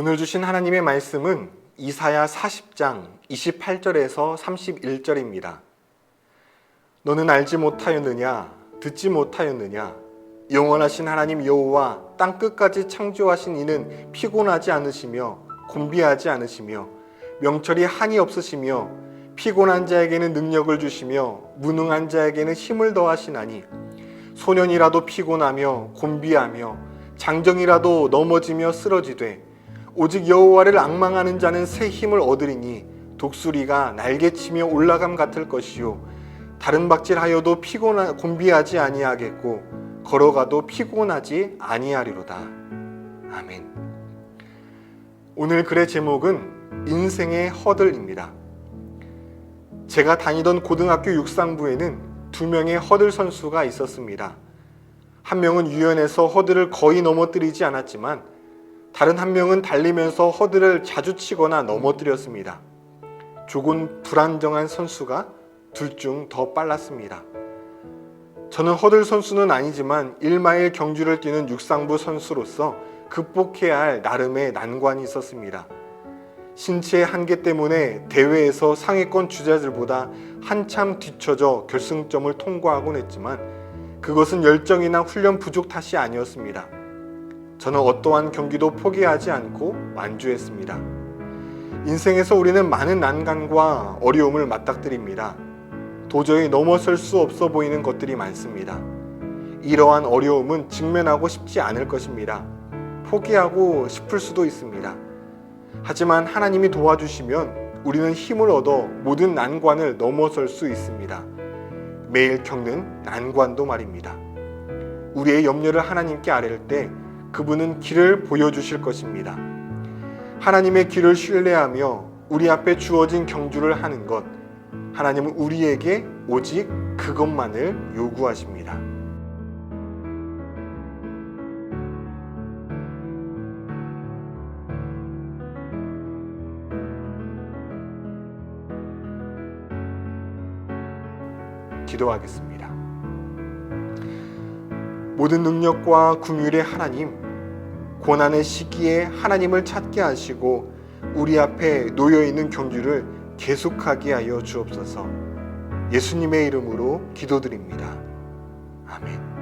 오늘 주신 하나님의 말씀은 이사야 40장 28절에서 31절입니다. 너는 알지 못하였느냐 듣지 못하였느냐 영원하신 하나님 여호와 땅 끝까지 창조하신 이는 피곤하지 않으시며 곤비하지 않으시며 명철이 한이 없으시며 피곤한 자에게는 능력을 주시며 무능한 자에게는 힘을 더하시나니 소년이라도 피곤하며 곤비하며 장정이라도 넘어지며 쓰러지되 오직 여호와를 앙망하는 자는 새 힘을 얻으리니 독수리가 날개치며 올라감 같을 것이요 다른 박질하여도 피곤하 곤비하지 아니하겠고 걸어가도 피곤하지 아니하리로다. 아멘. 오늘 글의 제목은 인생의 허들입니다. 제가 다니던 고등학교 육상부에는 두 명의 허들 선수가 있었습니다. 한 명은 유연해서 허들을 거의 넘어뜨리지 않았지만 다른 한 명은 달리면서 허들을 자주 치거나 넘어뜨렸습니다. 조금 불안정한 선수가 둘 중 더 빨랐습니다. 저는 허들 선수는 아니지만 1마일 경주를 뛰는 육상부 선수로서 극복해야 할 나름의 난관이 있었습니다. 신체의 한계 때문에 대회에서 상위권 주자들보다 한참 뒤처져 결승점을 통과하곤 했지만 그것은 열정이나 훈련 부족 탓이 아니었습니다. 저는 어떠한 경기도 포기하지 않고 완주했습니다. 인생에서 우리는 많은 난관과 어려움을 맞닥뜨립니다. 도저히 넘어설 수 없어 보이는 것들이 많습니다. 이러한 어려움은 직면하고 싶지 않을 것입니다. 포기하고 싶을 수도 있습니다. 하지만 하나님이 도와주시면 우리는 힘을 얻어 모든 난관을 넘어설 수 있습니다. 매일 겪는 난관도 말입니다. 우리의 염려를 하나님께 아뢰을 때 그분은 길을 보여주실 것입니다. 하나님의 길을 신뢰하며 우리 앞에 주어진 경주를 하는 것, 하나님은 우리에게 오직 그것만을 요구하십니다. 기도하겠습니다. 모든 능력과 궁율의 하나님, 고난의 시기에 하나님을 찾게 하시고 우리 앞에 놓여 있는 경주를 계속하게 하여 주옵소서. 예수님의 이름으로 기도드립니다. 아멘.